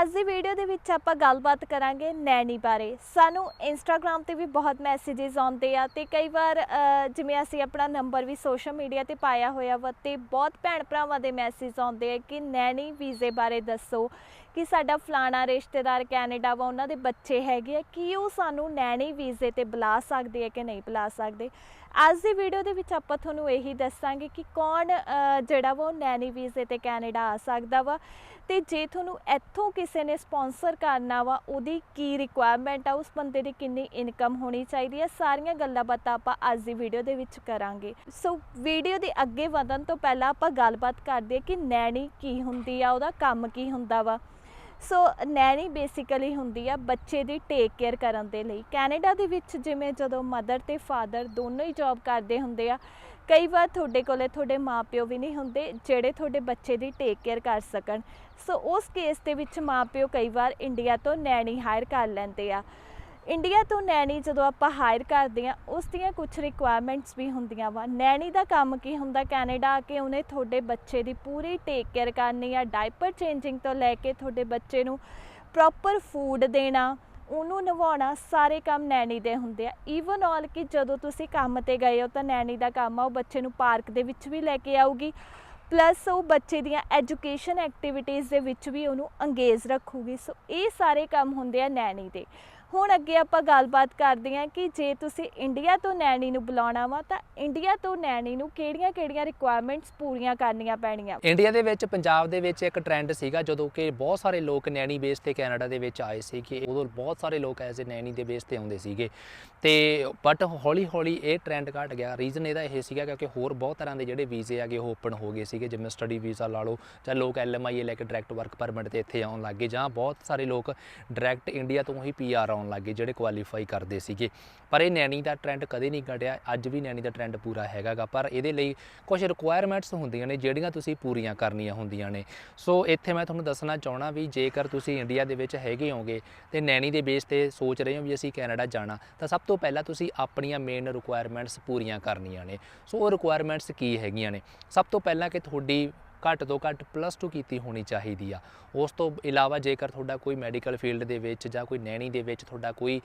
ਅੱਜ ਦੀ ਵੀਡੀਓ ਦੇ ਵਿੱਚ ਆਪਾਂ ਗੱਲਬਾਤ ਕਰਾਂਗੇ ਨੈਣੀ ਬਾਰੇ। ਸਾਨੂੰ ਇੰਸਟਾਗ੍ਰam ਤੇ ਵੀ ਬਹੁਤ ਮੈਸੇजेस ਆਉਂਦੇ ਆ ਤੇ ਕਈ ਵਾਰ ਜਿਵੇਂ ਅਸੀਂ ਆਪਣਾ ਨੰਬਰ ਵੀ ਸੋਸ਼ਲ ਮੀਡੀਆ ਤੇ ਪਾਇਆ ਹੋਇਆ ਵਾ ਤੇ ਬਹੁਤ ਭੈਣ ਭਰਾਵਾਂ ਦੇ ਮੈਸੇਜ ਆਉਂਦੇ ਆ ਕਿ ਨੈਣੀ ਵੀਜ਼ੇ ਬਾਰੇ ਦੱਸੋ। ਕਿ ਸਾਡਾ ਫਲਾਣਾ ਰਿਸ਼ਤੇਦਾਰ ਕੈਨੇਡਾ ਵਾ, ਉਹਨਾਂ ਦੇ ਬੱਚੇ ਹੈਗੇ ਆ, ਕੀ ਉਹ ਸਾਨੂੰ ਨੈਣੀ ਵੀਜ਼ੇ ਤੇ ਬੁਲਾ ਸਕਦੇ ਆ ਕਿ ਨਹੀਂ ਬੁਲਾ ਸਕਦੇ? ਅੱਜ ਦੀ ਵੀਡੀਓ ਦੇ ਵਿੱਚ ਆਪਾਂ ਤੁਹਾਨੂੰ ਇਹੀ ਦੱਸਾਂਗੇ ਕਿ ਕੌਣ ਜਿਹੜਾ ਵਾ ਉਹ ਨੈਣੀ ਵੀਜ਼ੇ ਤੇ ਕੈਨੇਡਾ ਆ ਸਕਦਾ ਵਾ। ਤੇ ਜੇ ਤੁਹਾਨੂੰ ਇੱਥੋਂ ਕਿਸੇ ਨੇ ਸਪਾਂਸਰ ਕਰਨਾ ਵਾ, ਉਹਦੀ ਕੀ ਰਿਕੁਆਇਰਮੈਂਟ ਆ, ਉਸ ਬੰਦੇ ਦੀ ਕਿੰਨੀ ਇਨਕਮ ਹੋਣੀ ਚਾਹੀਦੀ ਹੈ ਸਾਰੀਆਂ ਗੱਲਾਂ ਬਾਤਾਂ ਆਪਾਂ ਅੱਜ ਦੀ ਵੀਡੀਓ ਦੇ ਵਿੱਚ ਕਰਾਂਗੇ। ਸੋ ਵੀਡੀਓ ਦੇ ਅੱਗੇ ਵਧਣ ਤੋਂ ਪਹਿਲਾਂ ਆਪਾਂ ਗੱਲਬਾਤ ਕਰਦੇ ਹਾਂ ਕਿ ਨੈਣੀ ਕੀ ਹੁੰਦੀ ਆ, ਉਹਦਾ ਕੰਮ ਕੀ ਹੁੰਦਾ ਵਾ। ਸੋ ਨੈਣੀ ਬੇਸਿਕਲੀ ਹੁੰਦੀ ਆ ਬੱਚੇ ਦੀ ਟੇਕ ਕੇਅਰ ਕਰਨ ਦੇ ਲਈ। ਕੈਨੇਡਾ ਦੇ ਵਿੱਚ ਜਿਵੇਂ ਜਦੋਂ ਮਦਰ ਤੇ ਫਾਦਰ ਦੋਨੋਂ ਹੀ ਜੌਬ ਕਰਦੇ ਹੁੰਦੇ ਆ, ਕਈ ਵਾਰ ਤੁਹਾਡੇ ਕੋਲੇ ਤੁਹਾਡੇ ਮਾਪਿਓ ਵੀ ਨਹੀਂ ਹੁੰਦੇ ਜਿਹੜੇ ਤੁਹਾਡੇ ਬੱਚੇ ਦੀ ਟੇਕ ਕੇਅਰ ਕਰ ਸਕਣ। ਸੋ ਉਸ ਕੇਸ ਦੇ ਵਿੱਚ ਮਾਪਿਓ ਕਈ ਵਾਰ ਇੰਡੀਆ ਤੋਂ ਨੈਣੀ ਹਾਇਰ ਕਰ ਲੈਂਦੇ ਆ। ਇੰਡੀਆ ਤੋਂ ਨੈਣੀ ਜਦੋਂ ਆਪਾਂ ਹਾਇਰ ਕਰਦੇ ਆ ਉਸ ਦੀਆਂ ਕੁਝ ਰਿਕੁਆਇਰਮੈਂਟਸ ਵੀ ਹੁੰਦੀਆਂ ਵਾ। ਨੈਣੀ ਦਾ ਕੰਮ ਕੀ ਹੁੰਦਾ? ਕੈਨੇਡਾ ਆ ਕੇ ਉਹਨੇ ਤੁਹਾਡੇ ਬੱਚੇ ਦੀ ਪੂਰੀ ਟੇਕ ਕੇਅਰ ਕਰਨੀ ਆ ਡਾਈਪਰ ਚੇਂਜਿੰਗ ਤੋਂ ਲੈ ਕੇ ਤੁਹਾਡੇ ਬੱਚੇ ਨੂੰ ਪ੍ਰੋਪਰ ਫੂਡ ਦੇਣਾ, ਉਹਨੂੰ ਨਿਭਾਉਣਾ ਸਾਰੇ ਕੰਮ ਨੈਣੀ ਦੇ ਹੁੰਦੇ ਆ। ਈਵਨ ਆਲ ਕਿ ਜਦੋਂ ਤੁਸੀਂ ਕੰਮ ਤੇ ਗਏ ਹੋ ਤਾਂ ਨੈਣੀ ਦਾ ਕੰਮ ਆ, ਉਹ ਬੱਚੇ ਨੂੰ ਪਾਰਕ ਦੇ ਵਿੱਚ ਵੀ ਲੈ ਕੇ ਆਊਗੀ। ਪਲੱਸ ਉਹ ਬੱਚੇ ਦੀਆਂ ਐਜੂਕੇਸ਼ਨ ਐਕਟੀਵਿਟੀਜ਼ ਦੇ ਵਿੱਚ ਵੀ ਉਹਨੂੰ ਅੰਗੇਜ ਰੱਖੂਗੀ। ਸੋ ਇਹ ਸਾਰੇ ਕੰਮ ਹੁੰਦੇ ਆ ਨੈਣੀ ਦੇ। ਹੁਣ ਅੱਗੇ ਆਪਾਂ ਗੱਲਬਾਤ ਕਰਦੇ ਹਾਂ ਕਿ ਜੇ ਤੁਸੀਂ ਇੰਡੀਆ ਤੋਂ ਨੈਣੀ ਨੂੰ ਬੁਲਾਉਣਾ ਵਾ ਤਾਂ ਇੰਡੀਆ ਤੋਂ ਨੈਣੀ ਨੂੰ ਕਿਹੜੀਆਂ-ਕਿਹੜੀਆਂ ਰਿਕੁਆਇਰਮੈਂਟਸ ਪੂਰੀਆਂ ਕਰਨੀਆਂ ਪੈਣੀਆਂ? ਇੰਡੀਆ ਦੇ ਵਿੱਚ, ਪੰਜਾਬ ਦੇ ਵਿੱਚ ਇੱਕ ਟ੍ਰੈਂਡ ਸੀਗਾ ਜਦੋਂ ਕਿ ਬਹੁਤ ਸਾਰੇ ਲੋਕ ਨੈਣੀ ਬੇਸ ਤੇ ਕੈਨੇਡਾ ਦੇ ਵਿੱਚ ਆਏ ਸੀ ਕਿ ਉਦੋਂ ਬਹੁਤ ਸਾਰੇ ਲੋਕ ਐਜ਼ ਨੈਣੀ ਦੇ ਬੇਸ ਤੇ ਆਉਂਦੇ ਸੀਗੇ। ਤੇ ਬਟ ਹੌਲੀ ਹੌਲੀ ਇਹ ਟ੍ਰੈਂਡ ਘਟ ਗਿਆ। ਰੀਜ਼ਨ ਇਹਦਾ ਇਹ ਸੀਗਾ ਕਿਉਂਕਿ ਹੋਰ ਬਹੁਤ ਤਰ੍ਹਾਂ ਦੇ ਜਿਹੜੇ ਵੀਜ਼ੇ ਆਗੇ ਉਹ ਓਪਨ ਹੋ ਗਏ ਸੀਗੇ। ਜਿਵੇਂ ਸਟੱਡੀ ਵੀਜ਼ਾ ਲਾ ਲਓ ਜਾਂ ਲੋਕ ਐਲਐਮਆਈ ਲੈ ਕੇ ਡਾਇਰੈਕਟ ਵਰਕ ਪਰਮਿਟ ਤੇ ਇੱਥੇ ਆਉਣ ਲੱਗੇ ਜਾਂ ਬਹੁਤ ਸਾਰੇ ਲੋਕ ਡਾਇਰੈਕਟ ਇੰਡੀਆ ਤੋਂ ਹੀ ਪੀਆਰ ਆਉਣ ਲੱਗੇ ਜਿਹੜੇ ਕੁਆਲੀਫਾਈ ਕਰਦੇ ਸੀਗੇ। ਪਰ ਇਹ ਨੈਣੀ ਦਾ ਟ੍ਰੈਂਡ ਕਦੇ ਨਹੀਂ ਘਟਿਆ। ਅੱਜ ਵੀ ਨੈਣੀ ਦਾ ਟ੍ਰੈਂਡ ਪੂਰਾ ਹੈਗਾਗਾ। ਪਰ ਇਹਦੇ ਲਈ ਕੁਝ ਰਿਕੁਆਇਰਮੈਂਟਸ ਹੁੰਦੀਆਂ ਨੇ, ਜਿਹੜੀਆਂ ਤੁਸੀਂ ਪੂਰੀਆਂ ਕਰਨੀਆਂ ਹੁੰਦੀਆਂ ਨੇ। ਸੋ ਇੱਥੇ ਮੈਂ ਤੁਹਾਨੂੰ ਦੱਸਣਾ ਚਾਹਣਾ ਵੀ ਜੇਕਰ ਤੁਸੀਂ ਇੰਡੀਆ ਦੇ ਵਿੱਚ ਹੈਗੇ ਹੋਗੇ ਤੇ ਨੈਣੀ ਦੇ ਬੇਸ ਤੇ ਸੋਚ ਰਹੇ ਹੋ ਵੀ ਅਸੀਂ ਕੈਨੇਡਾ ਜਾਣਾ, ਤਾਂ ਸਭ ਤੋਂ ਪਹਿਲਾਂ ਤੁਸੀਂ ਆਪਣੀਆਂ ਮੇਨ ਰਿਕੁਆਇਰਮੈਂਟਸ ਪੂਰੀਆਂ ਕਰਨੀਆਂ ਨੇ। ਸੋ ਉਹ ਰਿਕੁਆਇਰਮੈਂਟਸ ਕੀ ਹੈਗੀਆਂ ਨੇ? ਸਭ ਤੋਂ ਪਹਿਲਾਂ ਕਿ ਤੁਹਾਡੀ ਘੱਟ ਤੋਂ ਘੱਟ ਪਲੱਸ 2 ਕੀਤੀ ਹੋਣੀ ਚਾਹੀਦੀ ਆ। ਉਸ ਤੋਂ ਇਲਾਵਾ ਜੇਕਰ ਤੁਹਾਡਾ ਕੋਈ ਮੈਡੀਕਲ ਫੀਲਡ ਦੇ ਵਿੱਚ ਜਾਂ ਕੋਈ ਨੈਣੀ ਦੇ ਵਿੱਚ ਤੁਹਾਡਾ ਕੋਈ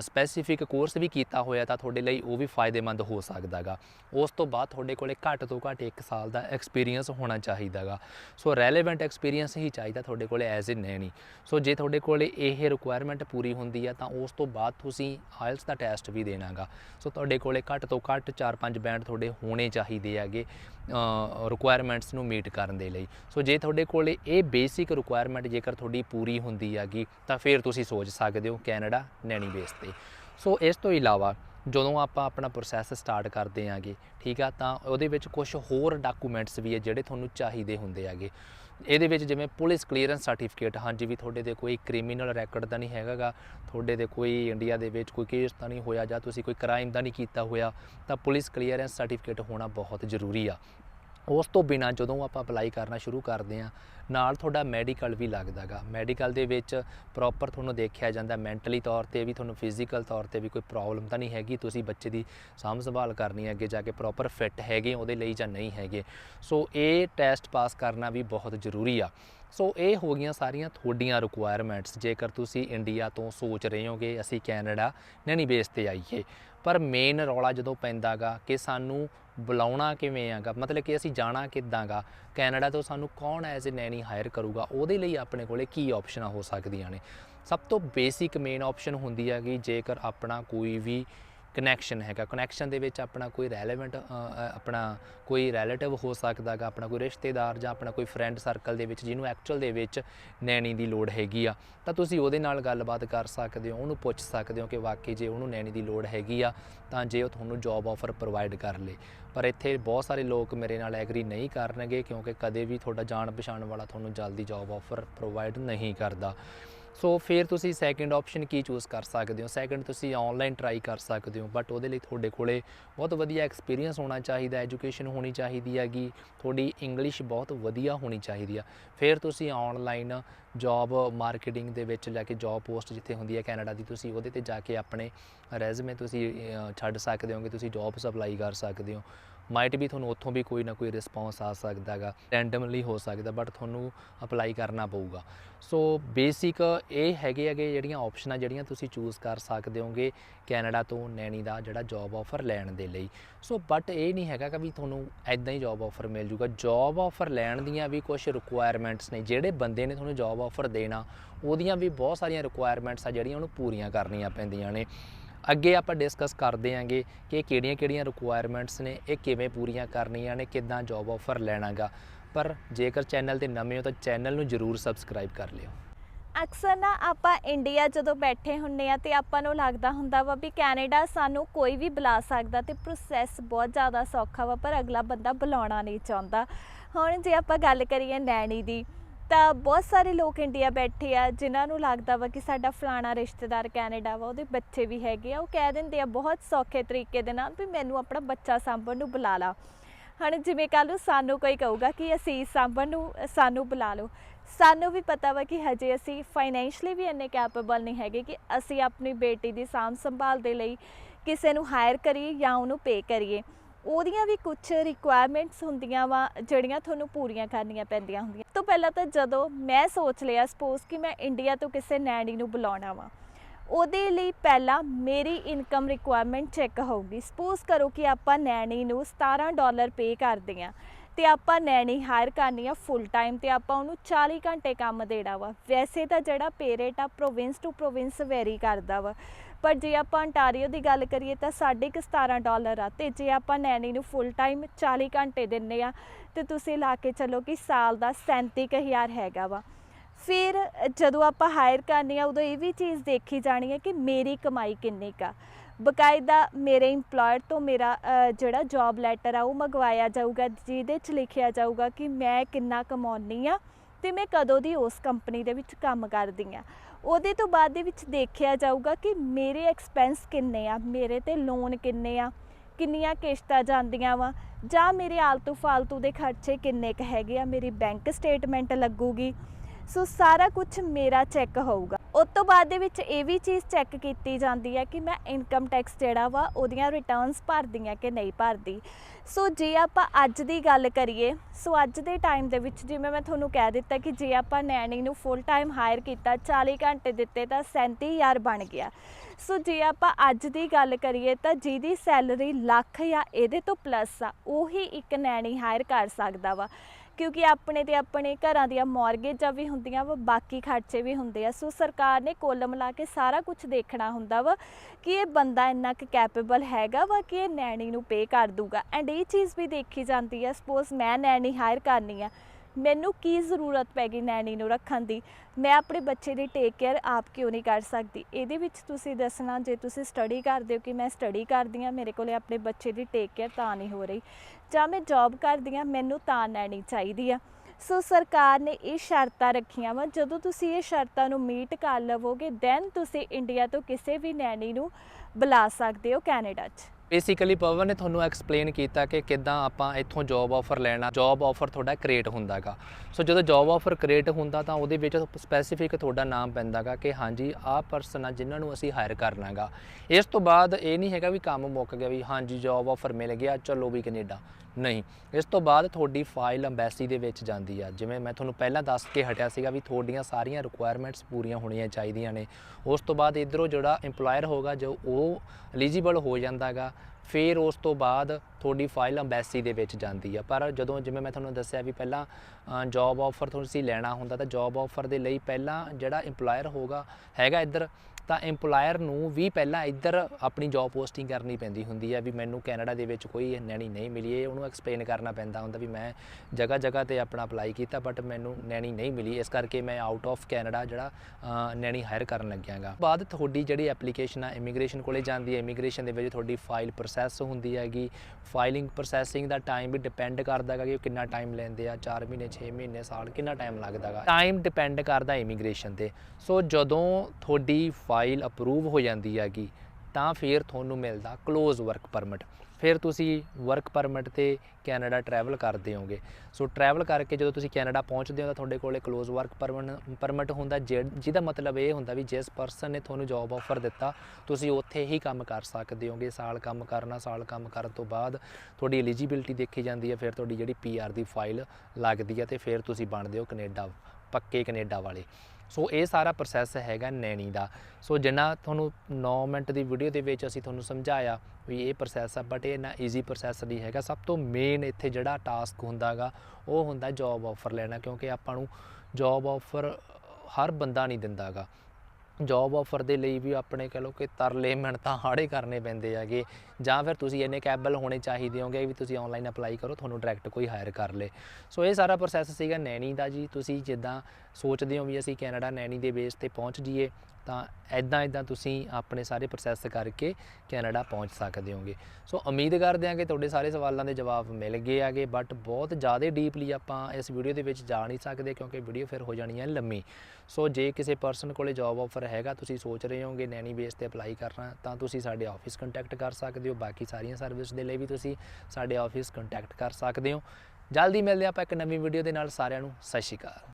ਸਪੈਸੀਫਿਕ ਕੋਰਸ ਵੀ ਕੀਤਾ ਹੋਇਆ ਤਾਂ ਤੁਹਾਡੇ ਲਈ ਉਹ ਵੀ ਫਾਇਦੇਮੰਦ ਹੋ ਸਕਦਾਗਾ ਉਸ ਤੋਂ ਬਾਅਦ ਤੁਹਾਡੇ ਕੋਲੇ ਘੱਟ ਤੋਂ ਘੱਟ 1 ਸਾਲ ਦਾ ਐਕਸਪੀਰੀਅੰਸ ਹੋਣਾ ਚਾਹੀਦਾਗਾ ਸੋ ਰੈਲੇਵੈਂਟ ਐਕਸਪੀਰੀਅੰਸ ਹੀ ਚਾਹੀਦਾ ਤੁਹਾਡੇ ਕੋਲੇ ਐਜ਼ ਇ ਨੈਣੀ। ਸੋ ਜੇ ਤੁਹਾਡੇ ਕੋਲੇ ਇਹ ਰਿਕੁਆਇਰਮੈਂਟ ਪੂਰੀ ਹੁੰਦੀ ਆ ਤਾਂ ਉਸ ਤੋਂ ਬਾਅਦ ਤੁਸੀਂ ਆਇਲਸ ਦਾ ਟੈਸਟ ਵੀ ਦੇਣਾਗਾ ਸੋ ਤੁਹਾਡੇ ਕੋਲੇ ਘੱਟ ਤੋਂ ਘੱਟ 4-5 ਬੈਂਡ ਤੁਹਾਡੇ ਹੋਣੇ ਚਾਹੀਦੇ ਹੈਗੇ ਰਿਕੁਆਇਰਮੈਂਟਸ ਨੂੰ ਮੀਟ ਕਰਨ ਦੇ ਲਈ। ਸੋ ਜੇ ਤੁਹਾਡੇ ਕੋਲੇ ਇਹ ਬੇਸਿਕ ਰਿਕੁਆਇਰਮੈਂਟ ਜੇਕਰ ਤੁਹਾਡੀ ਪੂਰੀ ਹੁੰਦੀ ਹੈਗੀ, ਤਾਂ ਫਿਰ ਤੁਸੀਂ ਸੋਚ ਸਕਦੇ ਹੋ ਕੈਨੇਡਾ ਨੈਣੀ ਬੇਸ ਤੇ। ਸੋ ਇਸ ਤੋਂ ਇਲਾਵਾ ਜਦੋਂ ਆਪਾਂ ਆਪਣਾ ਪ੍ਰੋਸੈਸ ਸਟਾਰਟ ਕਰਦੇ ਆਂਗੇ ਠੀਕ ਆ, ਤਾਂ ਉਹਦੇ ਵਿੱਚ ਕੁਝ ਹੋਰ ਡਾਕੂਮੈਂਟਸ ਵੀ ਹੈ ਜਿਹੜੇ ਤੁਹਾਨੂੰ ਚਾਹੀਦੇ ਹੁੰਦੇ ਹੈਗੇ। ਇਹਦੇ ਵਿੱਚ ਜਿਵੇਂ ਪੁਲਿਸ ਕਲੀਅਰੈਂਸ ਸਰਟੀਫਿਕੇਟ ਹਾਂਜੀ ਵੀ ਤੁਹਾਡੇ ਦੇ ਕੋਈ ਕ੍ਰਿਮੀਨਲ ਰੈਕੋਰਡ ਤਾਂ ਨਹੀਂ ਹੈਗਾਗਾ, ਤੁਹਾਡੇ ਦੇ ਕੋਈ ਇੰਡੀਆ ਦੇ ਵਿੱਚ ਕੋਈ ਕੇਸ ਤਾਂ ਨਹੀਂ ਹੋਇਆ ਜਾਂ ਤੁਸੀਂ ਕੋਈ ਕ੍ਰਾਈਮ ਤਾਂ ਨਹੀਂ ਕੀਤਾ ਹੋਇਆ, ਤਾਂ ਪੁਲਿਸ ਕਲੀਅਰੈਂਸ ਸਰਟੀਫਿਕੇਟ ਹੋਣਾ ਬਹੁਤ ਜ਼ਰੂਰੀ ਆ। ਉਸ ਤੋਂ ਬਿਨਾ ਜਦੋਂ ਆਪਾਂ ਅਪਲਾਈ ਕਰਨਾ ਸ਼ੁਰੂ ਕਰਦੇ ਆ ਨਾਲ ਤੁਹਾਡਾ ਮੈਡੀਕਲ ਵੀ ਲੱਗਦਾਗਾ। ਮੈਡੀਕਲ ਦੇ ਵਿੱਚ ਪ੍ਰੋਪਰ ਤੁਹਾਨੂੰ ਦੇਖਿਆ ਜਾਂਦਾ ਮੈਂਟਲੀ ਤੌਰ ਤੇ ਵੀ, ਤੁਹਾਨੂੰ ਫਿਜ਼ੀਕਲ ਤੌਰ ਤੇ ਵੀ ਕੋਈ ਪ੍ਰੋਬਲਮ ਤਾਂ ਨਹੀਂ ਹੈਗੀ। ਤੁਸੀਂ ਬੱਚੇ ਦੀ ਸਾਂਭ ਸੰਭਾਲ ਕਰਨੀ ਹੈ ਅੱਗੇ ਜਾ ਕੇ ਪ੍ਰੋਪਰ ਫਿੱਟ ਹੈਗੇ ਉਹਦੇ ਲਈ ਜਾਂ ਨਹੀਂ ਹੈਗੇ। ਸੋ ਇਹ ਟੈਸਟ ਪਾਸ ਕਰਨਾ ਵੀ ਬਹੁਤ ਜ਼ਰੂਰੀ ਆ। ਸੋ ਇਹ ਹੋ ਗਈਆਂ ਸਾਰੀਆਂ ਤੁਹਾਡੀਆਂ ਰਿਕੁਆਇਰਮੈਂਟਸ ਜੇਕਰ ਤੁਸੀਂ ਇੰਡੀਆ ਤੋਂ ਸੋਚ ਰਹੇ ਹੋਗੇ, ਅਸੀਂ ਕੈਨੇਡਾ ਨੈਣੀ ਬੇਸ ਤੇ ਆਈਏ। ਪਰ ਮੇਨ ਰੌਲਾ ਜਦੋਂ ਪੈਂਦਾਗਾ ਕਿ ਸਾਨੂੰ ਬੁਲਾਉਣਾ ਕਿਵੇਂ ਆਗਾ, ਮਤਲਬ ਕਿ ਅਸੀਂ ਜਾਣਾ ਕਿੱਦਾਂਗਾ ਕੈਨੇਡਾ ਤੋਂ ਸਾਨੂੰ ਕੌਣ ਐਜ਼ ਅ ਨੈਣੀ ਹਾਇਰ ਕਰੂਗਾ, ਉਹਦੇ ਲਈ ਆਪਣੇ ਕੋਲੇ ਕੀ ਆਪਸ਼ਨਾਂ ਹੋ ਸਕਦੀਆਂ ਨੇ। ਸਭ ਤੋਂ ਬੇਸਿਕ ਮੇਨ ਆਪਸ਼ਨ ਹੁੰਦੀ ਹੈਗੀ, ਜੇਕਰ ਆਪਣਾ ਕੋਈ ਵੀ ਕਨੈਕਸ਼ਨ ਹੈਗਾ। ਕਨੈਕਸ਼ਨ ਦੇ ਵਿੱਚ ਆਪਣਾ ਕੋਈ ਰੈਲੇਵੈਂਟ ਆਪਣਾ ਕੋਈ ਰਿਲੇਟਿਵ ਹੋ ਸਕਦਾਗਾ ਆਪਣਾ ਕੋਈ ਰਿਸ਼ਤੇਦਾਰ ਜਾਂ ਆਪਣਾ ਕੋਈ ਫਰੈਂਡ ਸਰਕਲ ਦੇ ਵਿੱਚ ਜਿਹਨੂੰ ਐਕਚੁਅਲ ਦੇ ਵਿੱਚ ਨੈਣੀ ਦੀ ਲੋੜ ਹੈਗੀ ਆ। ਤਾਂ ਤੁਸੀਂ ਉਹਦੇ ਨਾਲ ਗੱਲਬਾਤ ਕਰ ਸਕਦੇ ਹੋ, ਉਹਨੂੰ ਪੁੱਛ ਸਕਦੇ ਹੋ ਕਿ ਵਾਕਈ ਜੇ ਉਹਨੂੰ ਨੈਣੀ ਦੀ ਲੋੜ ਹੈਗੀ ਆ, ਤਾਂ ਜੇ ਉਹ ਤੁਹਾਨੂੰ ਜੌਬ ਆਫਰ ਪ੍ਰੋਵਾਈਡ ਕਰ ਲੇ। ਪਰ ਇੱਥੇ ਬਹੁਤ ਸਾਰੇ ਲੋਕ ਮੇਰੇ ਨਾਲ ਐਗਰੀ ਨਹੀਂ ਕਰਨਗੇ ਕਿਉਂਕਿ ਕਦੇ ਵੀ ਤੁਹਾਡਾ ਜਾਣ ਪਛਾਣ ਵਾਲਾ ਤੁਹਾਨੂੰ ਜਲਦੀ ਜੌਬ ਆਫਰ ਪ੍ਰੋਵਾਈਡ ਨਹੀਂ ਕਰਦਾ। ਸੋ ਫਿਰ ਤੁਸੀਂ ਸੈਕੰਡ ਆਪਸ਼ਨ ਕੀ ਚੂਜ਼ ਕਰ ਸਕਦੇ ਹੋ? ਸੈਕੰਡ ਤੁਸੀਂ ਆਨਲਾਈਨ ਟਰਾਈ ਕਰ ਸਕਦੇ ਹੋ ਬਟ ਉਹਦੇ ਲਈ ਤੁਹਾਡੇ ਕੋਲੇ ਬਹੁਤ ਵਧੀਆ ਐਕਸਪੀਰੀਅੰਸ ਹੋਣਾ ਚਾਹੀਦਾ ਐਜੂਕੇਸ਼ਨ ਹੋਣੀ ਚਾਹੀਦੀ ਹੈਗੀ, ਤੁਹਾਡੀ ਇੰਗਲਿਸ਼ ਬਹੁਤ ਵਧੀਆ ਹੋਣੀ ਚਾਹੀਦੀ ਆ। ਫਿਰ ਤੁਸੀਂ ਆਨਲਾਈਨ ਜੌਬ ਮਾਰਕੀਟਿੰਗ ਦੇ ਵਿੱਚ ਜਾ ਕੇ ਜੌਬ ਪੋਸਟ ਜਿੱਥੇ ਹੁੰਦੀ ਹੈ ਕੈਨੇਡਾ ਦੀ, ਤੁਸੀਂ ਉਹਦੇ ਤੇ ਜਾ ਕੇ ਆਪਣੇ ਰੈਜ਼ੂਮੇ ਤੁਸੀਂ ਛੱਡ ਸਕਦੇ ਹੋਗੇ, ਤੁਸੀਂ ਜੌਬਸ ਸਪਲਾਈ ਕਰ ਸਕਦੇ ਹੋ। ਮਾਈਟ ਵੀ ਤੁਹਾਨੂੰ ਉੱਥੋਂ ਵੀ ਕੋਈ ਨਾ ਕੋਈ ਰਿਸਪੌਂਸ ਆ ਸਕਦਾਗਾ ਰੈਂਡਮਲੀ ਹੋ ਸਕਦਾ ਬਟ ਤੁਹਾਨੂੰ ਅਪਲਾਈ ਕਰਨਾ ਪਊਗਾ। ਸੋ ਬੇਸਿਕ ਇਹ ਹੈਗੇ ਹੈਗੇ ਜਿਹੜੀਆਂ ਆਪਸ਼ਨਾਂ ਜਿਹੜੀਆਂ ਤੁਸੀਂ ਚੂਜ਼ ਕਰ ਸਕਦੇ ਹੋਗੇ ਕੈਨੇਡਾ ਤੋਂ ਨੈਣੀ ਦਾ ਜਿਹੜਾ ਜੌਬ ਆਫਰ ਲੈਣ ਦੇ ਲਈ। ਸੋ ਬਟ ਇਹ ਨਹੀਂ ਹੈਗਾ ਕਿ ਵੀ ਤੁਹਾਨੂੰ ਐਦਾਂ ਹੀ ਜੌਬ ਆਫਰ ਮਿਲ ਜੂਗਾ। ਜੌਬ ਆਫਰ ਲੈਣ ਦੀਆਂ ਵੀ ਕੁਝ ਰਿਕੁਆਇਰਮੈਂਟਸ ਨੇ, ਜਿਹੜੇ ਬੰਦੇ ਨੇ ਤੁਹਾਨੂੰ ਜੌਬ ਆਫਰ ਦੇਣਾ, ਉਹਦੀਆਂ ਵੀ ਬਹੁਤ ਸਾਰੀਆਂ ਰਿਕੁਆਇਰਮੈਂਟਸ ਆ, ਜਿਹੜੀਆਂ ਉਹਨੂੰ ਪੂਰੀਆਂ ਕਰਨੀਆਂ ਪੈਂਦੀਆਂ ਨੇ। ਅੱਗੇ ਆਪਾਂ ਡਿਸਕਸ ਕਰਦੇ ਆਂਗੇ ਕਿ ਕਿਹੜੀਆਂ-ਕਿਹੜੀਆਂ ਰਿਕੁਆਇਰਮੈਂਟਸ ਨੇ, ਇਹ ਕਿਵੇਂ ਪੂਰੀਆਂ ਕਰਨੀਆਂ ਨੇ, ਕਿੱਦਾਂ ਜੌਬ ਆਫਰ ਲੈਣਾਗਾ। ਪਰ ਜੇਕਰ ਚੈਨਲ ਤੇ ਨਵੇਂ ਹੋ ਤਾਂ ਚੈਨਲ ਨੂੰ ਜਰੂਰ ਸਬਸਕ੍ਰਾਈਬ ਕਰ ਲਿਓ। ਅਕਸਰ ਨਾ ਆਪਾਂ ਇੰਡੀਆ ਜਦੋਂ ਬੈਠੇ ਹੁੰਨੇ ਆ ਤੇ ਆਪਾਂ ਨੂੰ ਲੱਗਦਾ ਹੁੰਦਾ ਵਾ ਵੀ ਕੈਨੇਡਾ ਸਾਨੂੰ ਕੋਈ ਵੀ ਬੁਲਾ ਸਕਦਾ ਤੇ ਪ੍ਰੋਸੈਸ ਬਹੁਤ ਜ਼ਿਆਦਾ ਸੌਖਾ ਵਾ, ਪਰ ਅਗਲਾ ਬੰਦਾ ਬੁਲਾਉਣਾ ਨਹੀਂ ਚਾਹੁੰਦਾ। ਹੁਣ ਜੇ ਆਪਾਂ ਗੱਲ ਕਰੀਏ ਨੈਣੀ ਦੀ ਤਾਂ ਬਹੁਤ ਸਾਰੇ ਲੋਕ ਇੰਡੀਆ ਬੈਠੇ ਆ, ਜਿਨ੍ਹਾਂ ਨੂੰ ਲੱਗਦਾ ਵਾ ਕਿ ਸਾਡਾ ਫਲਾਣਾ ਰਿਸ਼ਤੇਦਾਰ ਕੈਨੇਡਾ ਵਾ, ਉਹਦੇ ਬੱਚੇ ਵੀ ਹੈਗੇ ਆ। ਉਹ ਕਹਿ ਦਿੰਦੇ ਆ ਬਹੁਤ ਸੌਖੇ ਤਰੀਕੇ ਦੇ ਨਾਲ ਵੀ ਮੈਨੂੰ ਆਪਣਾ ਬੱਚਾ ਸਾਂਭਣ ਨੂੰ ਬੁਲਾ ਲਾ। ਹੁਣ ਜਿਵੇਂ ਕੱਲ੍ਹ ਨੂੰ ਸਾਨੂੰ ਕੋਈ ਕਹੂਗਾ ਕਿ ਅਸੀਂ ਸਾਂਭਣ ਨੂੰ, ਸਾਨੂੰ ਬੁਲਾ ਲਓ। ਸਾਨੂੰ ਵੀ ਪਤਾ ਵਾ ਕਿ ਹਜੇ ਅਸੀਂ ਫਾਈਨੈਂਸ਼ਲੀ ਵੀ ਇੰਨੇ ਕੈਪੇਬਲ ਨਹੀਂ ਹੈਗੇ ਕਿ ਅਸੀਂ ਆਪਣੀ ਬੇਟੀ ਦੀ ਸਾਂਭ ਸੰਭਾਲ ਦੇ ਲਈ ਕਿਸੇ ਨੂੰ ਹਾਇਰ ਕਰੀਏ ਜਾਂ ਉਹਨੂੰ ਪੇ ਕਰੀਏ। ਉਹਦੀਆਂ ਵੀ ਕੁਝ ਰਿਕੁਆਇਰਮੈਂਟਸ ਹੁੰਦੀਆਂ ਵਾ, ਜਿਹੜੀਆਂ ਤੁਹਾਨੂੰ ਪੂਰੀਆਂ ਕਰਨੀਆਂ ਪੈਂਦੀਆਂ ਹੁੰਦੀਆਂ। ਤੋਂ ਪਹਿਲਾਂ ਤਾਂ ਜਦੋਂ ਮੈਂ ਸੋਚ ਲਿਆ ਸਪੋਜ਼ ਕਿ ਮੈਂ ਇੰਡੀਆ ਤੋਂ ਕਿਸੇ ਨੈਣੀ ਨੂੰ ਬੁਲਾਉਣਾ ਵਾ, ਉਹਦੇ ਲਈ ਪਹਿਲਾਂ ਮੇਰੀ ਇਨਕਮ ਰਿਕੁਆਇਰਮੈਂਟ ਚੈੱਕ ਹੋਊਗੀ। ਸਪੋਜ਼ ਕਰੋ ਕਿ ਆਪਾਂ ਨੈਣੀ ਨੂੰ 17 ਡਾਲਰ ਪੇ ਕਰਦੇ ਆ, ਤੇ ਆਪਾਂ ਨੈਣੀ ਹਾਇਰ ਕਰਨੀ ਆ ਫੁੱਲ ਟਾਈਮ ਤੇ ਆਪਾਂ ਉਹਨੂੰ 40 ਘੰਟੇ ਕੰਮ ਦੇਣਾ ਵਾ। ਵੈਸੇ ਤਾਂ ਜਿਹੜਾ ਪੇ ਰੇਟ ਆ ਪ੍ਰੋਵਿੰਸ ਟੂ ਪ੍ਰੋਵਿੰਸ ਵੈਰੀ ਕਰਦਾ ਵਾ। ਪਰ ਜੇ ਆਪਾਂ ਅੰਟਾਰੀਓ ਦੀ ਗੱਲ ਕਰੀਏ ਤਾਂ ਸਾਢੇ ਕੁ 17 ਡਾਲਰ ਆ ਤੇ ਜੇ ਆਪਾਂ ਨੈਣੀ ਨੂੰ ਫੁੱਲ ਟਾਈਮ 40 ਘੰਟੇ ਦਿੰਨੇ ਆ, ਤੇ ਤੁਸੀਂ ਲਾ ਕੇ ਚੱਲੋ ਕਿ ਸਾਲ ਦਾ 37000 ਹੈਗਾ ਵਾ। ਫਿਰ ਜਦੋਂ ਆਪਾਂ ਹਾਇਰ ਕਰਨੀ ਆ, ਉਦੋਂ ਇਹ ਵੀ ਚੀਜ਼ ਦੇਖੀ ਜਾਣੀ ਹੈ ਕਿ ਮੇਰੀ ਕਮਾਈ ਕਿੰਨੀ ਕਾ ਬਕਾਇਦਾ ਮੇਰੇ EMPLOYER ਤੋਂ ਮੇਰਾ ਜਿਹੜਾ ਜੌਬ ਲੈਟਰ ਆ, ਉਹ ਮੰਗਵਾਇਆ ਜਾਊਗਾ, ਜਿਹਦੇ 'ਚ ਲਿਖਿਆ ਜਾਊਗਾ ਕਿ ਮੈਂ ਕਿੰਨਾ ਕਮਾਉਣੀ ਆ ਤੇ ਮੈਂ ਕਦੋਂ ਦੀ ਉਸ ਕੰਪਨੀ ਦੇ ਵਿੱਚ ਕੰਮ ਕਰਦੀ ਆ। ਉਹਦੇ ਤੋਂ ਬਾਅਦ ਦੇ ਵਿੱਚ ਦੇਖਿਆ ਜਾਊਗਾ ਕਿ ਮੇਰੇ ਐਕਸਪੈਂਸ ਕਿੰਨੇ ਆ, ਮੇਰੇ ਤੇ ਲੋਨ ਕਿੰਨੇ ਆ, ਕਿੰਨੀਆਂ ਕਿਸ਼ਤਾਂ ਜਾਂਦੀਆਂ ਵਾ, ਜਾਂ ਮੇਰੇ ਆਲਤੂ ਫਾਲਤੂ ਦੇ ਖਰਚੇ ਕਿੰਨੇ ਕ ਹੈਗੇ ਆ, ਮੇਰੀ ਬੈਂਕ ਸਟੇਟਮੈਂਟ ਲੱਗੂਗੀ। ਸੋ ਸਾਰਾ ਕੁਝ ਮੇਰਾ ਚੈੱਕ ਹੋਊਗਾ। ਉਸ ਤੋਂ ਬਾਅਦ ਦੇ ਵਿੱਚ ਇਹ ਵੀ ਚੀਜ਼ ਚੈੱਕ ਕੀਤੀ ਜਾਂਦੀ ਹੈ ਕਿ ਮੈਂ ਇਨਕਮ ਟੈਕਸ ਜਿਹੜਾ ਵਾ ਉਹਦੀਆਂ ਰਿਟਰਨਸ ਭਰਦੀ ਆ ਕਿ ਨਹੀਂ ਭਰਦੀ। ਸੋ ਜੇ ਆਪਾਂ ਅੱਜ ਦੀ ਗੱਲ ਕਰੀਏ ਸੋ ਅੱਜ ਦੇ ਟਾਈਮ ਦੇ ਵਿੱਚ ਜਿਵੇਂ ਮੈਂ ਤੁਹਾਨੂੰ ਕਹਿ ਦਿੱਤਾ ਕਿ ਜੇ ਆਪਾਂ ਨੈਣੀ ਨੂੰ ਫੁੱਲ ਟਾਈਮ ਹਾਇਰ ਕੀਤਾ 40 ਘੰਟੇ ਦਿੱਤੇ ਤਾਂ 37000 ਬਣ ਗਿਆ। ਸੋ ਜੇ ਆਪਾਂ ਅੱਜ ਦੀ ਗੱਲ ਕਰੀਏ ਤਾਂ ਜਿਹਦੀ ਸੈਲਰੀ ਲੱਖ ਜਾਂ ਇਹਦੇ ਤੋਂ ਪਲੱਸ ਆ, ਉਹੀ ਇੱਕ ਨੈਣੀ ਹਾਇਰ ਕਰ ਸਕਦਾ ਵਾ। ਕਿਉਂਕਿ ਆਪਣੇ ਤੇ ਆਪਣੇ ਘਰਾਂ ਦੀਆਂ ਮੌਰਗੇਜਾਂ ਵੀ ਹੁੰਦੀਆਂ ਵਾ, ਬਾਕੀ ਖਰਚੇ ਵੀ ਹੁੰਦੇ ਆ। ਸੋ ਸਰਕਾਰ ਨੇ ਕੋਲ ਮਿਲਾ ਕੇ ਸਾਰਾ ਕੁਝ ਦੇਖਣਾ ਹੁੰਦਾ ਵਾ ਕਿ ਇਹ ਬੰਦਾ ਇੰਨਾ ਕੁ ਕੈਪੇਬਲ ਹੈਗਾ ਵਾ ਕਿ ਇਹ ਨੈਣੀ ਨੂੰ ਪੇ ਕਰ ਦੂਗਾ। ਐਂਡ ਇਹ ਚੀਜ਼ ਵੀ ਦੇਖੀ ਜਾਂਦੀ ਆ। ਸਪੋਜ਼ ਮੈਂ ਨੈਣੀ ਹਾਇਰ ਕਰਨੀ ਆ ਮੈਨੂੰ ਕੀ ਜ਼ਰੂਰਤ ਪੈ ਗਈ ਨੈਣੀ ਨੂੰ ਰੱਖਣ ਦੀ? ਮੈਂ ਆਪਣੇ ਬੱਚੇ ਦੀ ਟੇਕ ਕੇਅਰ ਆਪ ਕਿਉਂ ਨਹੀਂ ਕਰ ਸਕਦੀ? ਇਹਦੇ ਵਿੱਚ ਤੁਸੀਂ ਦੱਸਣਾ, ਜੇ ਤੁਸੀਂ ਸਟੱਡੀ ਕਰਦੇ ਹੋ ਕਿ ਮੈਂ ਸਟੱਡੀ ਕਰਦੀ ਆ ਮੇਰੇ ਕੋਲੇ ਆਪਣੇ ਬੱਚੇ ਦੀ ਟੇਕ ਕੇਅਰ ਤਾਂ ਨਹੀਂ ਹੋ ਰਹੀ। ਜਾਂ ਮੈਂ ਜੌਬ ਕਰਦੀ ਆ ਮੈਨੂੰ ਤਾਂ ਨੈਣੀ ਚਾਹੀਦੀ ਆ। ਸੋ ਸਰਕਾਰ ਨੇ ਇਹ ਸ਼ਰਤਾਂ ਰੱਖੀਆਂ ਵਾ। ਜਦੋਂ ਤੁਸੀਂ ਇਹ ਸ਼ਰਤਾਂ ਨੂੰ ਮੀਟ ਕਰ ਲਵੋਗੇ ਦੈਨ ਤੁਸੀਂ ਇੰਡੀਆ ਤੋਂ ਕਿਸੇ ਵੀ ਨੈਣੀ ਨੂੰ ਬੁਲਾ ਸਕਦੇ ਹੋ ਕੈਨੇਡਾ 'ਚ। ਬੇਸਿਕਲੀ ਪਵਨ ਨੇ ਤੁਹਾਨੂੰ ਐਕਸਪਲੇਨ ਕੀਤਾ ਕਿ ਕਿੱਦਾਂ ਆਪਾਂ ਇੱਥੋਂ ਜੌਬ ਆਫਰ ਲੈਣਾ ਜੌਬ ਆਫਰ ਤੁਹਾਡਾ ਕ੍ਰੀਏਟ ਹੁੰਦਾਗਾ ਸੋ ਜਦੋਂ ਜੌਬ ਆਫਰ ਕ੍ਰੀਏਟ ਹੁੰਦਾ ਤਾਂ ਉਹਦੇ ਵਿੱਚ ਸਪੈਸੀਫਿਕ ਤੁਹਾਡਾ ਨਾਮ ਪੈਂਦਾਗਾ ਕਿ ਹਾਂਜੀ, ਆਹ ਪਰਸਨ ਆ ਜਿਨ੍ਹਾਂ ਨੂੰ ਅਸੀਂ ਹਾਇਰ ਕਰਨਾਗਾ ਇਸ ਤੋਂ ਬਾਅਦ ਇਹ ਨਹੀਂ ਹੈਗਾ ਵੀ ਕੰਮ ਮੁੱਕ ਗਿਆ ਵੀ ਹਾਂਜੀ ਜੌਬ ਆਫਰ ਮਿਲ ਗਿਆ, ਚਲੋ ਵੀ ਕੈਨੇਡਾ। ਨਹੀਂ, ਇਸ ਤੋਂ ਬਾਅਦ ਤੁਹਾਡੀ ਫਾਈਲ ਅੰਬੈਸੀ ਦੇ ਵਿੱਚ ਜਾਂਦੀ ਆ। ਜਿਵੇਂ ਮੈਂ ਤੁਹਾਨੂੰ ਪਹਿਲਾਂ ਦੱਸ ਕੇ ਹਟਿਆ ਸੀਗਾ ਵੀ ਤੁਹਾਡੀਆਂ ਸਾਰੀਆਂ ਰਿਕੁਆਇਰਮੈਂਟਸ ਪੂਰੀਆਂ ਹੋਣੀਆਂ ਚਾਹੀਦੀਆਂ ਨੇ। ਉਸ ਤੋਂ ਬਾਅਦ ਇਧਰੋਂ ਜਿਹੜਾ EMPLOYER ਹੋਗਾ ਜੋ ਉਹ ਐਲੀਜੀਬਲ ਹੋ ਜਾਂਦਾਗਾ ਫਿਰ ਉਸ ਤੋਂ ਬਾਅਦ ਤੁਹਾਡੀ ਫਾਈਲ ਅੰਬੈਸੀ ਦੇ ਵਿੱਚ ਜਾਂਦੀ ਆ। ਪਰ ਜਦੋਂ ਜਿਵੇਂ ਮੈਂ ਤੁਹਾਨੂੰ ਦੱਸਿਆ ਵੀ ਪਹਿਲਾਂ ਜੌਬ ਆਫਰ ਤੁਸੀਂ ਲੈਣਾ ਹੁੰਦਾ ਤਾਂ ਜੌਬ ਆਫਰ ਦੇ ਲਈ ਪਹਿਲਾਂ ਜਿਹੜਾ EMPLOYER ਹੋਗਾ ਹੈਗਾ ਇੱਧਰ ਤਾਂ EMPLOYER ਨੂੰ ਵੀ ਪਹਿਲਾਂ ਇੱਧਰ ਆਪਣੀ ਜੌਬ ਪੋਸਟਿੰਗ ਕਰਨੀ ਪੈਂਦੀ ਹੁੰਦੀ ਹੈ ਵੀ ਮੈਨੂੰ ਕੈਨੇਡਾ ਦੇ ਵਿੱਚ ਕੋਈ ਨੈਣੀ ਨਹੀਂ ਮਿਲੀ। ਇਹ ਉਹਨੂੰ ਐਕਸਪਲੇਨ ਕਰਨਾ ਪੈਂਦਾ ਹੁੰਦਾ ਵੀ ਮੈਂ ਜਗ੍ਹਾ ਜਗ੍ਹਾ ਤੇ ਆਪਣਾ ਅਪਲਾਈ ਕੀਤਾ ਬਟ ਮੈਨੂੰ ਨੈਣੀ ਨਹੀਂ ਮਿਲੀ। ਇਸ ਕਰਕੇ ਮੈਂ ਆਊਟ ਆਫ ਕੈਨੇਡਾ ਜਿਹੜਾ ਨੈਣੀ ਹਾਇਰ ਕਰਨ ਲੱਗਿਆਗਾ। ਬਾਅਦ ਤੁਹਾਡੀ ਜਿਹੜੀ ਐਪਲੀਕੇਸ਼ਨ ਆ ਇਮੀਗ੍ਰੇਸ਼ਨ ਕੋਲੇ ਜਾਂਦੀ ਹੈ ਇਮੀਗ੍ਰੇਸ਼ਨ ਦੇ ਵਿੱਚ ਤੁਹਾਡੀ ਫਾਈਲ ਪ੍ਰੋਸੈਸ ਹੁੰਦੀ ਹੈਗੀ। ਫਾਈਲਿੰਗ ਪ੍ਰੋਸੈਸਿੰਗ ਦਾ ਟਾਈਮ ਵੀ ਡਿਪੈਂਡ ਕਰਦਾ ਹੈਗਾ ਕਿ ਉਹ ਕਿੰਨਾ ਟਾਈਮ ਲੈਂਦੇ ਆ 4 ਮਹੀਨੇ 6 ਮਹੀਨੇ, ਸਾਲ ਕਿੰਨਾ ਟਾਈਮ ਲੱਗਦਾ ਹੈਗਾ ਟਾਈਮ ਡਿਪੈਂਡ ਕਰਦਾ ਇਮੀਗ੍ਰੇਸ਼ਨ ਤੇ। ਸੋ ਜਦੋਂ ਤੁਹਾਡੀ ਫਾਈਲ ਅਪਰੂਵ ਹੋ ਜਾਂਦੀ ਹੈਗੀ, ਤਾਂ ਫਿਰ ਤੁਹਾਨੂੰ ਮਿਲਦਾ ক্লোਜ਼ ਵਰਕ ਪਰਮਿਟ ਫਿਰ ਤੁਸੀਂ ਵਰਕ ਪਰਮਿਟ ਤੇ ਕੈਨੇਡਾ ਟਰੈਵਲ ਕਰਦੇ ਹੋਗੇ ਸੋ ਟਰੈਵਲ ਕਰਕੇ ਜਦੋਂ ਤੁਸੀਂ ਕੈਨੇਡਾ ਪਹੁੰਚਦੇ ਹੋ ਤਾਂ ਤੁਹਾਡੇ ਕੋਲੇ ਕਲੋਜ਼ ਵਰਕ ਪਰਮਿਟ ਹੁੰਦਾ ਜਿਹ- ਜਿਹਦਾ ਮਤਲਬ ਇਹ ਹੁੰਦਾ ਵੀ ਜਿਸ ਪਰਸਨ ਨੇ ਤੁਹਾਨੂੰ ਜੌਬ ਆਫਰ ਦਿੱਤਾ, ਤੁਸੀਂ ਉੱਥੇ ਹੀ ਕੰਮ ਕਰ ਸਕਦੇ ਹੋਗੇ ਸਾਲ ਕੰਮ ਕਰਨਾ, ਸਾਲ ਕੰਮ ਕਰਨ ਤੋਂ ਬਾਅਦ ਤੁਹਾਡੀ ਐਲੀਜੀਬਿਲਟੀ ਦੇਖੀ ਜਾਂਦੀ ਹੈ, ਫਿਰ ਤੁਹਾਡੀ ਜਿਹੜੀ ਪੀਆਰ ਦੀ ਫਾਈਲ ਲੱਗਦੀ ਹੈ ਤੇ ਫਿਰ ਤੁਸੀਂ ਬਣਦੇ ਹੋ ਕੈਨੇਡਾ ਪੱਕੇ ਕੈਨੇਡਾ ਵਾਲੇ। ਸੋ ਇਹ ਸਾਰਾ ਪ੍ਰੋਸੈਸ ਹੈਗਾ ਨੈਣੀ ਦਾ। ਸੋ ਜਿੰਨਾ ਤੁਹਾਨੂੰ 9 ਮਿੰਟ ਦੀ ਵੀਡੀਓ ਦੇ ਵਿੱਚ ਅਸੀਂ ਤੁਹਾਨੂੰ ਸਮਝਾਇਆ ਵੀ ਇਹ ਪ੍ਰੋਸੈਸ ਆ ਬਟ ਇਹ ਨਾ ਈਜ਼ੀ ਪ੍ਰੋਸੈਸ ਨਹੀਂ ਹੈਗਾ। ਸਭ ਤੋਂ ਮੇਨ ਇੱਥੇ ਜਿਹੜਾ ਟਾਸਕ ਹੁੰਦਾਗਾ ਉਹ ਹੁੰਦਾ ਜੌਬ ਆਫਰ ਲੈਣਾ, ਕਿਉਂਕਿ ਆਪਾਂ ਨੂੰ ਜੌਬ ਆਫਰ ਹਰ ਬੰਦਾ ਨਹੀਂ ਦਿੰਦਾਗਾ ਜੌਬ ਆਫਰ ਦੇ ਲਈ ਵੀ ਆਪਣੇ ਕਹ ਲਓ ਕਿ ਤਰਲੇ ਮਿਹਨਤਾਂ ਹਾੜੇ ਕਰਨੇ ਪੈਂਦੇ ਹੈਗੇ। ਜਾਂ ਫਿਰ ਤੁਸੀਂ ਇੰਨੇ ਕੈਬਲ ਹੋਣੇ ਚਾਹੀਦੇ ਹੋਗੇ ਵੀ ਤੁਸੀਂ ਆਨਲਾਈਨ ਅਪਲਾਈ ਕਰੋ, ਤੁਹਾਨੂੰ ਡਾਇਰੈਕਟ ਕੋਈ ਹਾਇਰ ਕਰ ਲੇ। ਸੋ ਇਹ ਸਾਰਾ ਪ੍ਰੋਸੈਸ ਸੀਗਾ ਨੈਣੀ ਦਾ ਜੀ। ਤੁਸੀਂ ਜਿੱਦਾਂ ਸੋਚਦੇ ਹੋ ਵੀ ਅਸੀਂ ਕੈਨੇਡਾ ਨੈਣੀ ਦੇ ਬੇਸ ਤੇ ਪਹੁੰਚ ਜਾਈਏ। ਤਾਂ ਐਦਾਂ ਐਦਾਂ ਤੁਸੀਂ ਆਪਣੇ ਸਾਰੇ ਪ੍ਰੋਸੈਸ ਕਰਕੇ ਕੈਨੇਡਾ ਪਹੁੰਚ ਸਕਦੇ ਹੋਗੇ। ਸੋ ਉਮੀਦ ਕਰਦੇ ਹਾਂ ਕਿ ਤੁਹਾਡੇ ਸਾਰੇ ਸਵਾਲਾਂ ਦੇ ਜਵਾਬ ਮਿਲ ਗਏ ਆਗੇ ਬਟ ਬਹੁਤ ਜ਼ਿਆਦਾ ਡੀਪਲੀ ਆਪਾਂ ਇਸ ਵੀਡੀਓ ਦੇ ਵਿੱਚ ਜਾ ਨਹੀਂ ਸਕਦੇ ਕਿਉਂਕਿ ਵੀਡੀਓ ਫਿਰ ਹੋ ਜਾਣੀ ਹੈ ਲੰਮੀ। ਸੋ ਜੇ ਕਿਸੇ ਪਰਸਨ ਕੋਲੇ ਜੌਬ ਆਫਰ ਹੈਗਾ, ਤੁਸੀਂ ਸੋਚ ਰਹੇ ਹੋਗੇ ਨੈਣੀ ਬੇਸ ਤੇ ਅਪਲਾਈ ਕਰਨਾ, ਤਾਂ ਤੁਸੀਂ ਸਾਡੇ ਆਫਿਸ ਕੰਟੈਕਟ ਕਰ ਸਕਦੇ ਹੋ। ਬਾਕੀ ਸਾਰੀਆਂ ਸਰਵਿਸ ਦੇ ਲਈ ਵੀ ਤੁਸੀਂ ਸਾਡੇ ਆਫਿਸ ਕੰਟੈਕਟ ਕਰ ਸਕਦੇ ਹੋ। ਜਲਦੀ ਮਿਲਦੇ ਹਾਂ ਆਪਾਂ ਇੱਕ ਨਵੀਂ ਵੀਡੀਓ ਦੇ ਨਾਲ, ਸਾਰਿਆਂ ਨੂੰ ਸਤਿ ਸ਼੍ਰੀ ਅਕਾਲ।